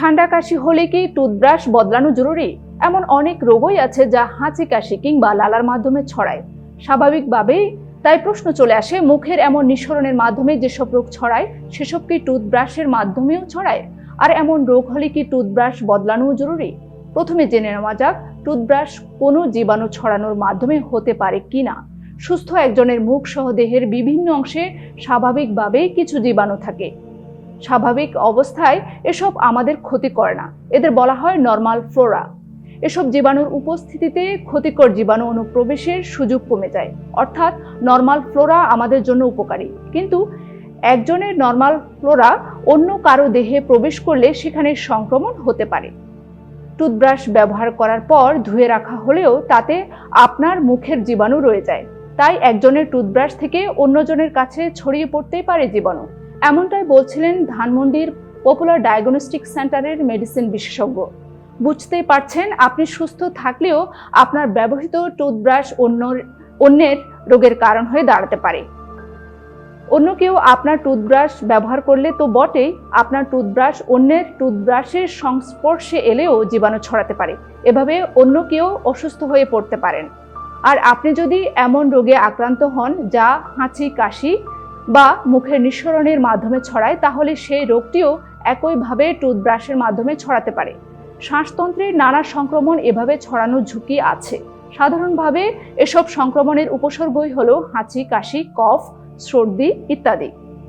ঠান্ডা কাশি হলে কি টুথব্রাশ বদলানো জরুরি? এমন অনেক রোগই আছে যা হাঁচি কাশি কিংবা লালার মাধ্যমে ছড়ায়। স্বাভাবিকভাবেই তাই প্রশ্ন চলে আসে, মুখের এমন নিঃসরণের মাধ্যমে যেসব রোগ ছড়ায়, সেসব কি টুথব্রাশের মাধ্যমেও ছড়ায়? আর এমন রোগ হলে কি টুথব্রাশ বদলানো জরুরি? প্রথমে জেনে নেওয়া যাক, টুথব্রাশ কোনো জীবাণু ছড়ানোর মাধ্যমে হতে পারে কি না। সুস্থ একজনের মুখ সহ দেহের বিভিন্ন অংশে স্বাভাবিকভাবেই কিছু জীবাণু থাকে। স্বাভাবিক অবস্থায় এসব আমাদের ক্ষতি করে না। এদের বলা হয় নর্মাল ফ্লোরা এসব জীবাণুর উপস্থিতিতে ক্ষতিকর জীবাণু অনুপ্রবেশের সুযোগ কমে যায়। অর্থাৎ নর্মাল ফ্লোরা আমাদের জন্য উপকারী। কিন্তু একজনের নর্মাল ফ্লোরা অন্য কারও দেহে প্রবেশ করলে সেখানে সংক্রমণ হতে পারে। টুথব্রাশ ব্যবহার করার পর ধুয়ে রাখা হলেও তাতে আপনার মুখের জীবাণু রয়ে যায়। তাই একজনের টুথব্রাশ থেকে অন্যজনের কাছে ছড়িয়ে পড়তেই পারে জীবাণু। এমনটাই বলছিলেন ধানমন্ডির পপুলার ডায়াগনস্টিক সেন্টারের মেডিসিন বিশেষজ্ঞ। বুঝতেই পারছেন, আপনি সুস্থ থাকলেও আপনার ব্যবহৃত টুথব্রাশ অন্য, অন্যের রোগের কারণ হয়ে দাঁড়াতে পারে। অন্য কেউ আপনার টুথব্রাশ ব্যবহার করলে তো বটেই, আপনার টুথব্রাশ অন্যের টুথব্রাশের সংস্পর্শে এলেও জীবাণু ছড়াতে পারে। এভাবে অন্য কেউ অসুস্থ হয়ে পড়তে পারেন। আর আপনি যদি এমন রোগে আক্রান্ত হন, যা হাঁচি, কাশি বা মুখের নিঃসরণের মাধ্যমে ছড়ায়, তাহলে সেই রোগটিও একইভাবে টুথব্রাশের মাধ্যমে ছড়াতে পারে। শ্বাসতন্ত্রের নানা সংক্রমণ এভাবে ছড়ানোর ঝুঁকি আছে। সাধারণভাবে এসব সংক্রমণের উপসর্গই হলো হাঁচি, কাশি, কফ, সর্দি ইত্যাদি।